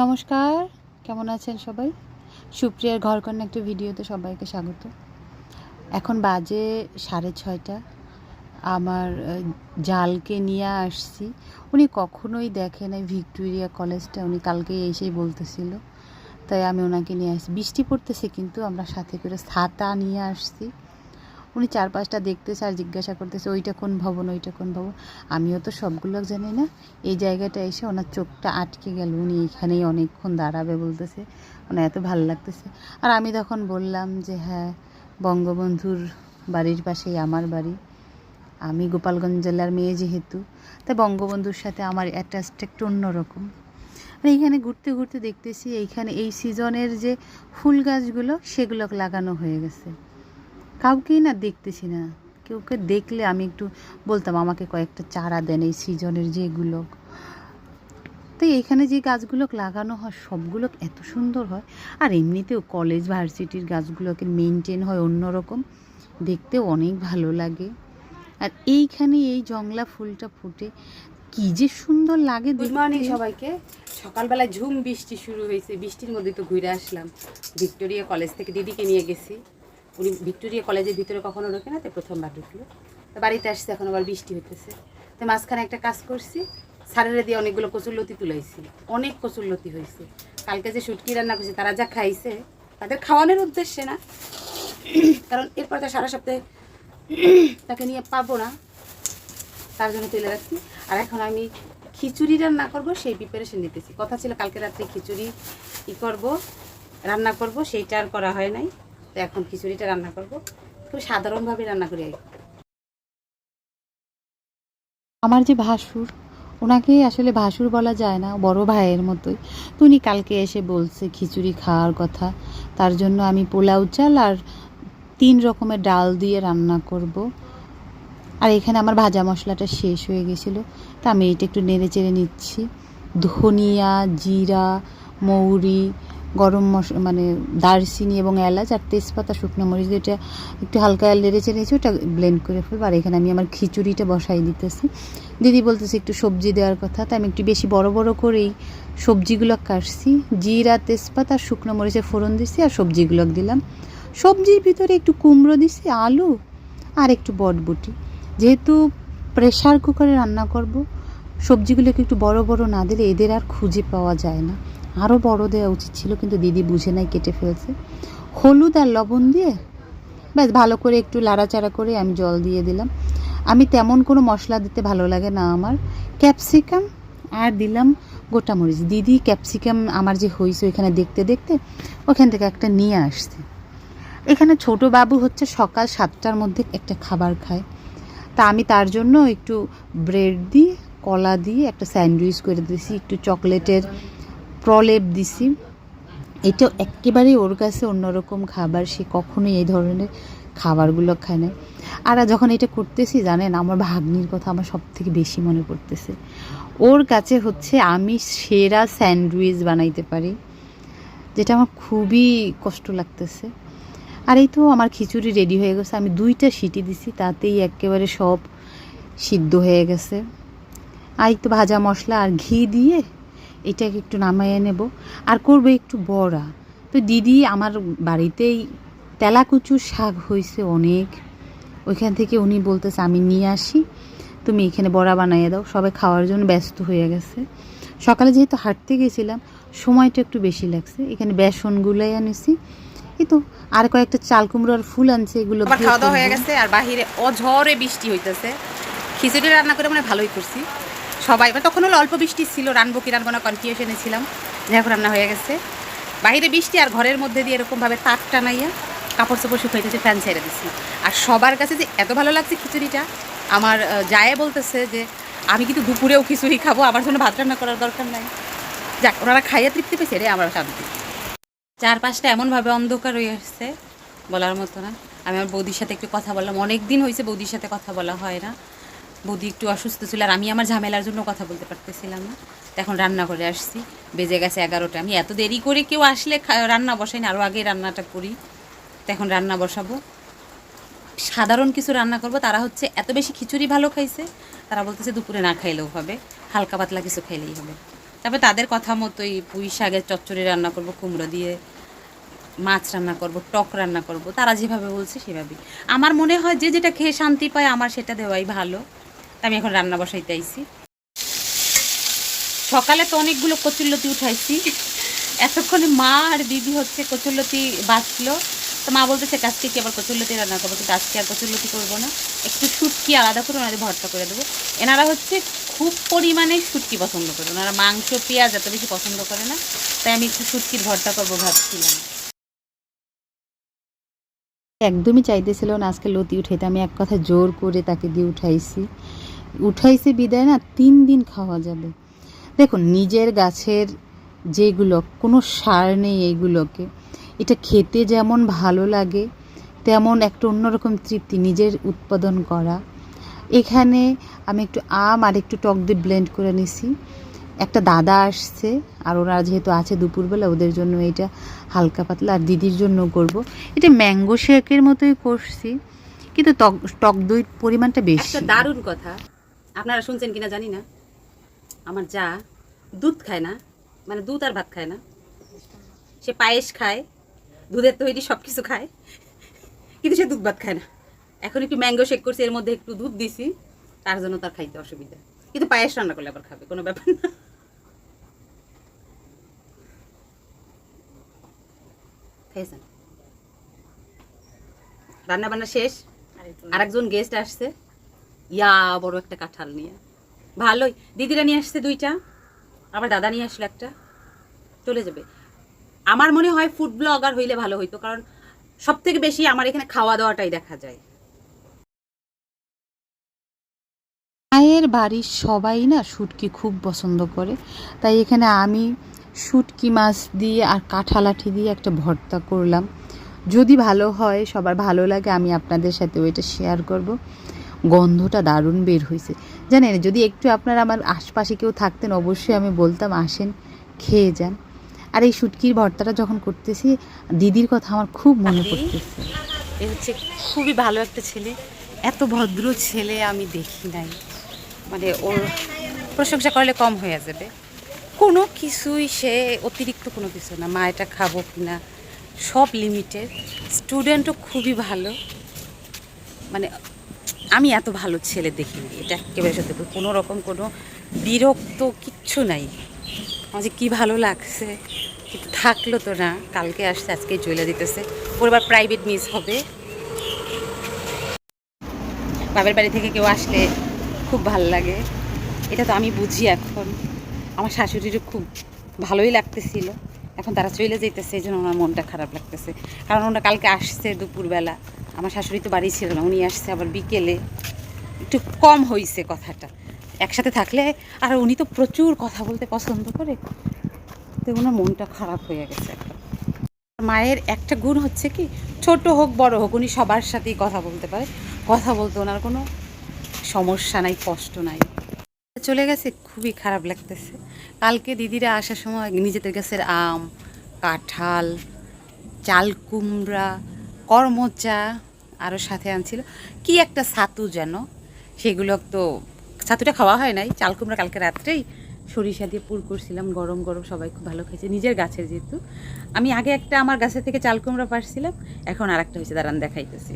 নমস্কার, কেমন আছেন সবাই? সুপ্রিয়ার ঘরকন্যা একটা ভিডিওতে সবাইকে স্বাগত। এখন বাজে সাড়ে ছয়টা। আমার জালকে নিয়ে আসছি। উনি কখনোই দেখে নাই ভিক্টোরিয়া কলেজটা, উনি কালকে এসেই বলতেছিল। তাই আমি ওনাকে নিয়ে আসছি। বৃষ্টি পড়তেছে কিন্তু আমরা সাথে করে ছাতা নিয়ে আসছি। উনি চার পাঁচটা দেখতেছে আর জিজ্ঞাসা করতেছে, ওইটা কোন ভবন, ওইটা কোন ভবন? আমিও তো সবগুলো জানি না। এই জায়গাটা এসে ওনার চোখটা আটকে গেল। উনি এখানেই অনেকক্ষণ দাঁড়াবে বলতেছে। ওনার এত ভালো লাগতেছে। আর আমি তখন বললাম যে হ্যাঁ বঙ্গবন্ধুর বাড়ির পাশেই আমার বাড়ি। আমি গোপালগঞ্জ জেলার মেয়ে যেহেতু, তাই বঙ্গবন্ধুর সাথে আমার অ্যাটাচটা একটু অন্যরকম। আর এইখানে ঘুরতে ঘুরতে দেখতেছি, এইখানে এই সিজনের যে ফুল গাছগুলো, সেগুলো লাগানো হয়ে গেছে। কাউকেই না দেখতেছি না। কেউকে দেখলে আমি একটু বলতাম আমাকে কয়েকটা চারা দেন এই সিজনের যেগুলো। তো এখানে যে গাছগুলো লাগানো হয় সবগুলো এত সুন্দর হয়। আর এমনিতেও কলেজ ভার্সিটির গাছগুলোকে মেনটেন হয় অন্যরকম। দেখতেও অনেক ভালো লাগে। আর এইখানে এই জংলা ফুলটা ফুটে কি যে সুন্দর লাগে গুড মর্নিং সবাইকে। সকালবেলায় ঝুম বৃষ্টি শুরু হয়েছে। বৃষ্টির মধ্যে তো ঘুরে আসলাম। ভিক্টোরিয়া কলেজ থেকে দিদিকে নিয়ে গেছি। উনি ভিক্টোরিয়া কলেজের ভিতরে কখনো ঢোকে না তো প্রথমবার ঢুকলো। তো বাড়িতে আসছে, এখন আবার বৃষ্টি হইতেছে। তো মাঝখানে একটা কাজ করছি সারেরে দিয়ে অনেকগুলো কচুরলতি তুলাইছি। অনেক কচুরলতি হয়েছে কালকে যে শুটকি রান্না করছি, তারা যা খাইছে, তাদের খাওয়ানোর উদ্দেশ্যে না। কারণ এরপর তো সারা সপ্তাহে তাকে নিয়ে পাবো না। তার জন্য তুলে রাখছি। আর এখন আমি খিচুড়ি রান্না করব, সেই প্রিপারেশন নিতেছি। কথা ছিল কালকে রাত্রে খিচুড়ি ই করব, রান্না করব, সেইটা আর করা হয় নাই। তো এখন খিচুড়িটা রান্না করব। খুব সাধারণভাবে রান্না করি। আমার যে ভাসুর ওনাকে আসলে ভাসুর বলা যায় না, বড় ভাইয়ের মতোই। তো উনি কালকে এসে বলছে খিচুড়ি খাওয়ার কথা। তার জন্য আমি পোলাও চাল আর তিন রকমের ডাল দিয়ে রান্না করব। আর এখানে আমার ভাজা মশলাটা শেষ হয়ে গেছিল, তা আমি এটা একটু নেড়ে চেড়ে নিচ্ছি। ধনিয়া, জিরা, মৌরি গরম মশ মানে দারচিনি এবং এলাচ আর তেজপাতা, শুকনো মরিচ দিয়ে একটু হালকা নেড়ে চেড়ে নিয়েছি, ওটা ব্লেন্ড করে ফেলব। আর এখানে আমি আমার খিচুড়িটা বসাই দিতেছি। দিদি বলতেছে একটু সবজি দেওয়ার কথা, তাই আমি একটু বেশি বড় বড় করেই সবজিগুলো কাটছি। জিরা, তেজপাতা, শুকনো মরিচে ফোড়ন দিছি আর সবজিগুলো দিলাম। সবজির ভিতরে একটু কুমড়ো দিছি, আলু আর একটু বটবটি। যেহেতু প্রেশার কুকারে রান্না করব সবজিগুলোকে একটু বড় বড় না দিলে এদের আর খুঁজে পাওয়া যায় না। আরও বড় দেওয়া উচিত ছিল, কিন্তু দিদি বুঝে নাই, কেটে ফেলছে। হলুদ আর লবণ দিয়ে ব্যাস ভালো করে একটু লাড়াচাড়া করে আমি জল দিয়ে দিলাম। আমি তেমন কোনো মশলা দিতে ভালো লাগে না আমার। ক্যাপসিকাম আর দিলাম গোটা মরিচ। দিদি ক্যাপসিকাম আমার যে হয়েছে ওইখানে দেখতে দেখতে ওখান থেকে একটা নিয়ে আসছে। এখানে ছোট বাবু হচ্ছে সকাল সাতটার মধ্যে একটা খাবার খায়। তা আমি তার জন্য একটু ব্রেড দিয়ে কলা দিয়ে একটা স্যান্ডউইচ করে দিয়েছি একটু চকলেটের প্রলেপ দিছি। এটা একেবারেই ওর কাছে অন্যরকম খাবার, সে কখনোই এই ধরনের খাবারগুলো খায় না। আর যখন এটা করতেছি, জানেন, আমার ভাগ্নির কথা আমার সব থেকে বেশি মনে পড়তেছে। ওর কাছে হচ্ছে আমি সেরা স্যান্ডউইচ বানাইতে পারি, যেটা আমার খুবই কষ্ট লাগতেছে। আর এই তো আমার খিচুড়ি রেডি হয়ে গেছে, আমি দুইটা সিটি দিছি, তাতেই একেবারে সব সিদ্ধ হয়ে গেছে। আর একটু ভাজা মশলা আর ঘি দিয়ে এটাকে একটু নামাইয়ে নেব। আর করব একটু বড়া। তো দিদি আমার বাড়িতেই তেলাকুচুর শাক হয়েছে অনেক। ওইখান থেকে উনি বলতেছে আমি নিয়ে আসি। তুমি এখানে বড়া বানাইয়ে দাও। সবাই খাওয়ার জন্য ব্যস্ত হয়ে গেছে। সকালে যেহেতু হাঁটতে গেছিলাম সময়টা একটু বেশি লাগছে। এখানে বেসনগুলোই আনেছি। এই তো আর কয়েকটা চাল কুমড়োর ফুল আনছে এগুলো খাওয়া দাওয়া হয়ে গেছে আর বাহিরে অঝরে বৃষ্টি হইতেছে। খিচুড়ি রান্না করে মানে ভালোই করছি। সবাই মানে তখন হলো অল্প বৃষ্টি ছিল, রানবো কি রানবো না কনফিউশনে ছিলাম। হোক, রান্না হয়ে গেছে। বাইরে বৃষ্টি আর ঘরের মধ্যে দিয়ে এরকমভাবে তাপ টানাইয়া কাপড় চোপড় শুকাইতেছে ফ্যান ছেড়ে দিচ্ছি আর সবার কাছে যে এত ভালো লাগছে খিচুড়িটা, আমার জায়ে বলতেছে যে, আমি কিন্তু দুপুরেও খিচুড়ি খাব, আমার জন্য ভাত রান্না করার দরকার নাই। যাক, ওনারা খাইয়া তৃপ্তি পেয়েছে রে আমার শান্তি। চারপাশটা এমনভাবে অন্ধকার হয়ে আসছে, বলার মতো না। আমি আমার বৌদির সাথে একটু কথা বললাম অনেক দিন হয়েছে বৌদির সাথে কথা বলা হয় না। বৌদি একটু অসুস্থ ছিল আর আমি আমার ঝামেলার জন্য কথা বলতে পারতেছিলাম না। এখন রান্না করে আসছি। বেজে গেছে এগারোটা। আমি এত দেরি করে কেউ আসলে রান্না বসাই না আরও আগে রান্নাটা করি। তো এখন রান্না বসাবো। সাধারণ কিছু রান্না করব। তারা হচ্ছে এত বেশি খিচুড়ি ভালো খাইছে, তারা বলতেছে দুপুরে না খাইলেও হবে। হালকা পাতলা কিছু খাইলেই হবে। তারপরে তাদের কথা মতোই পুঁই শাকের চচ্চড়ি রান্না করব, কুমড়ো দিয়ে মাছ রান্না করব, টক রান্না করব। তারা যেভাবে বলছে সেভাবেই। আমার মনে হয় যে যেটা খেয়ে শান্তি পায়, আমার সেটা দেওয়াই ভালো। তাই আমি এখন রান্না বসাইতে আইছি। সকালে তো অনেকগুলো কচুরলতি উঠাইছি। এতক্ষণে মা আর দিদি হচ্ছে কচুরলতি বাঁচলো। তো মা বলতেছে আজকে কি আবার কচুরলতি রান্না করব, কিন্তু আজকে আর কচুরলতি করব না। একটু শুটকি আলাদা করে ওনাদের ভর্তা করে দেবো। এনারা হচ্ছে খুব পরিমাণে শুটকি পছন্দ করে। ওনারা মাংস, পেঁয়াজ এত বেশি পছন্দ করে না। তাই আমি একটু শুটকির ভর্তা করব ভাবছিলাম। একদমই চাইতেছিল না আজকে লতি উঠাইতে। আমি এক কথা জোর করে তাকে দিয়ে উঠাইছি। উঠাইছি বিদায় না, তিন দিন খাওয়া যাবে। দেখুন, নিজের গাছের যেগুলো, কোনো সার নেই এইগুলোকে এটা খেতে যেমন ভালো লাগে, তেমন একটা অন্যরকম তৃপ্তি নিজের উৎপাদন করা। এখানে আমি একটু আম আর একটু টক দিয়ে ব্লেন্ড করে নিছি। একটা দাদা আসছে, আর ওরা যেহেতু আছে দুপুরবেলা, ওদের জন্য এটা হালকা পাতলা, আর দিদির জন্য করব। এটা ম্যাঙ্গো শেকের মতোই করছি, কিন্তু টক টক দই পরিমাণটা বেশি। দারুণ কথা। আপনারা শুনছেন কিনা জানি না। আমার যা দুধ খায় না মানে দুধ আর ভাত খায় না। সে পায়েস খায় দুধের তৈরি সব কিছু খায় কিন্তু সে দুধ ভাত খায় না। এখন একটু ম্যাঙ্গো শেক করছি এর মধ্যে একটু দুধ দিছি তার জন্য তার খাইতে অসুবিধা। কিন্তু পায়েস রান্না করলে আবার খাবে কোনো ব্যাপার না। রান্না বান্না শেষ। আরেকজন গেস্ট আসছে। ইয়া, বড় একটা কাঁঠাল নিয়ে। ভালোই। দিদিরা নিয়ে আসছে দুইটা। আবার দাদা নিয়ে আসলো একটা। চলে যাবে। আমার মনে হয় ফুড ব্লগার হইলে ভালো হইতো, কারণ সব থেকে বেশি আমার এখানে খাওয়া দাওয়াটাই দেখা যায়। মায়ের বাড়ির সবাই না শুটকি খুব পছন্দ করে। তাই এখানে আমি শুটকি মাছ দিয়ে আর কাঁঠালাঠি দিয়ে একটা ভর্তা করলাম। যদি ভালো হয়, সবার ভালো লাগে, আমি আপনাদের সাথে ওইটা শেয়ার করব। গন্ধটা দারুণ বের হয়েছে জানেন যদি একটু আপনারা আমার আশপাশে কেউ থাকতেন অবশ্যই আমি বলতাম আসেন খেয়ে যান। আর এই শুটকির ভর্তাটা যখন করতেছি দিদির কথা আমার খুব মনে? পড়তেছে। এ হচ্ছে খুবই ভালো একটা ছেলে। এত ভদ্র ছেলে আমি দেখি নাই। মানে ওর প্রশংসা করলে কম হয়ে যাবে। কোনো কিছুই সে অতিরিক্ত কোনো কিছু না। মা এটা খাব কিনা সব লিমিটেড স্টুডেন্টও খুবই ভালো। মানে আমি এত ভালো ছেলে দেখিনি। এটা একেবারে সত্যি কোনো রকম কোনো বিরক্ত কিচ্ছু নাই। আমার যে কী ভালো লাগছে, কিন্তু থাকল তো না। কালকে আসছে আজকেই চলে দিতেছে। ওর এবার প্রাইভেট মিস হবে। বাবার বাড়ি থেকে কেউ আসলে খুব ভালো লাগে। এটা তো আমি বুঝি এখন। আমার শাশুড়িরও খুব ভালোই লাগতেছিল। এখন তারা চলে যেতেছে এই জন্য আমার মনটা খারাপ লাগতেছে। কারণ ওরা কালকে আসছে দুপুরবেলা। আমার শাশুড়ি তো বাড়ি ছিল না, উনি আসছে আবার বিকেলে। একটু কম হয়েছে কথাটা। একসাথে থাকলে আর উনি তো প্রচুর কথা বলতে পছন্দ করে। তো ওনার মনটা খারাপ হয়ে গেছে মায়ের একটা গুণ হচ্ছে কি, ছোট হোক, বড় হোক, উনি সবার সাথেই কথা বলতে পারে। কথা বলতে ওনার কোনো সমস্যা নাই, কষ্ট নাই। চলে গেছে, খুবই খারাপ লাগতেছে। কালকে দিদিরা আসার সময় নিজেদের গাছের আম, কাঁঠাল, চাল, কুমড়া কর্মচা আরও সাথে আনছিল। কি একটা ছাতু যেন, সেগুলো তো ছাতুটা খাওয়া হয় নাই। চাল কুমড়া কালকে রাত্রেই সরিষা দিয়ে পুর করছিলাম, গরম গরম সবাই খুব ভালো খেয়েছে, নিজের গাছের যেহেতু। আমি আগে একটা আমার গাছের থেকে চাল কুমড়া পারছিলাম এখন আর একটা হয়েছে, দাঁড়ান দেখাইতেছি।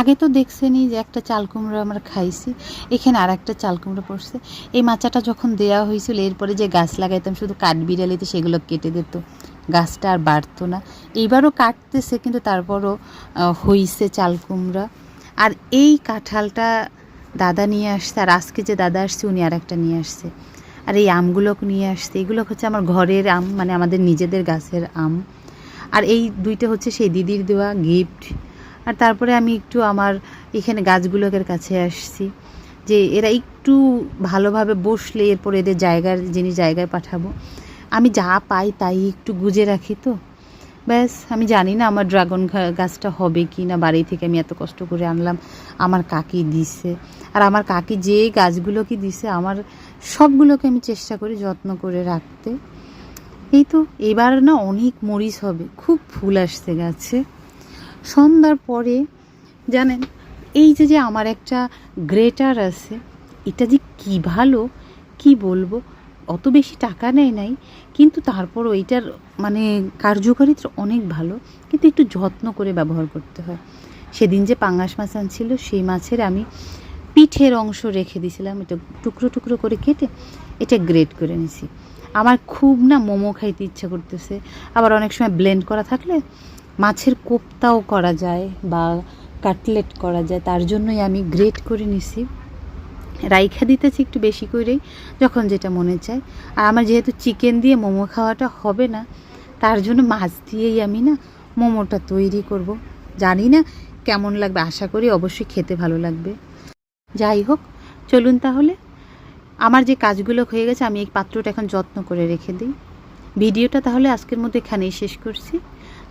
আগে তো দেখছেনই যে একটা চাল কুমড়ো আমরা খাইছি, এখানে আর একটা চাল পড়ছে। এই মাচাটা যখন দেওয়া হয়েছিল, এরপরে যে গাছ লাগাইতাম, শুধু কাঠবিড়ালিতে সেগুলো কেটে দিত। গাছটা আর বাড়তো না। এইবারও কাটতেছে, কিন্তু তারপরও হইছে চাল কুমড়া। আর এই কাঁঠালটা দাদা নিয়ে আসছে, আর আজকে যে দাদা আসছে, উনি আর একটা নিয়ে আসছে। আর এই আমগুলোকে নিয়ে আসছে এগুলো হচ্ছে আমার ঘরের আম মানে আমাদের নিজেদের গাছের আম। আর এই দুইটা হচ্ছে সেই দিদির দেওয়া গিফট আর তারপরে আমি একটু আমার এখানে গাছগুলোকের কাছে আসছি, যে এরা একটু ভালোভাবে বসলে এরপর এদের জায়গার জিনিস জায়গায় পাঠাবো আমি যা পাই তাই একটু গুজে রাখি তো। ব্যাস, আমি জানি না আমার ড্রাগন গাছটা হবে কি না, বাড়ি থেকে আমি এত কষ্ট করে আনলাম, আমার কাকি দিছে। আর আমার কাকি যে গাছগুলোকে দিছে, আমার সবগুলোকে আমি চেষ্টা করি যত্ন করে রাখতে। এই তো, এবার না অনেক মরিচ হবে, খুব ফুল আসছে গাছে। সন্ধ্যার পরে, জানেন, এই যে যে আমার একটা গ্রেটার আছে, এটা যে কী ভালো, কি বলব? অত বেশি টাকা নেয় নাই, কিন্তু তারপর ওইটার মানে কার্যকারিতা অনেক ভালো, কিন্তু একটু যত্ন করে ব্যবহার করতে হয়। সেদিন যে পাঙ্গাস মাছ আনছিল, সেই মাছের আমি পিঠের অংশ রেখে দিয়েছিলাম, এটা টুকরো টুকরো করে কেটে এটা গ্রেট করে নিছি আমার খুব না মোমো খাইতে ইচ্ছা করতেছে। আবার অনেক সময় ব্লেন্ড করা থাকলে মাছের কোপ্তাও করা যায় বা কাটলেট করা যায়, তার জন্যই আমি গ্রেট করে নিছি রাইখা দিতেছি একটু বেশি করেই যখন যেটা মনে চায়। আর আমার যেহেতু চিকেন দিয়ে মোমো খাওয়াটা হবে না, তার জন্য মাছ দিয়েই আমি না মোমোটা তৈরি করব। জানি না কেমন লাগবে, আশা করি অবশ্যই খেতে ভালো লাগবে। যাই হোক, চলুন তাহলে। আমার যে কাজগুলো হয়ে গেছে, আমি এই পাত্রটা এখন যত্ন করে রেখে দিই। ভিডিওটা তাহলে আজকের মধ্যে এখানেই শেষ করছি।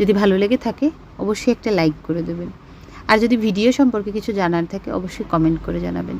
যদি ভালো লেগে থাকে, অবশ্যই একটা লাইক করে দেবেন। আর যদি ভিডিও সম্পর্কে কিছু জানার থাকে, অবশ্যই কমেন্ট করে জানাবেন।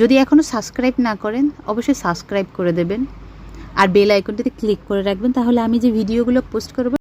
যদি এখনও সাবস্ক্রাইব না করেন, অবশ্যই সাবস্ক্রাইব করে দেবেন। আর বেল আইকনটিতে ক্লিক করে রাখবেন, তাহলে আমি যে ভিডিওগুলো পোস্ট করব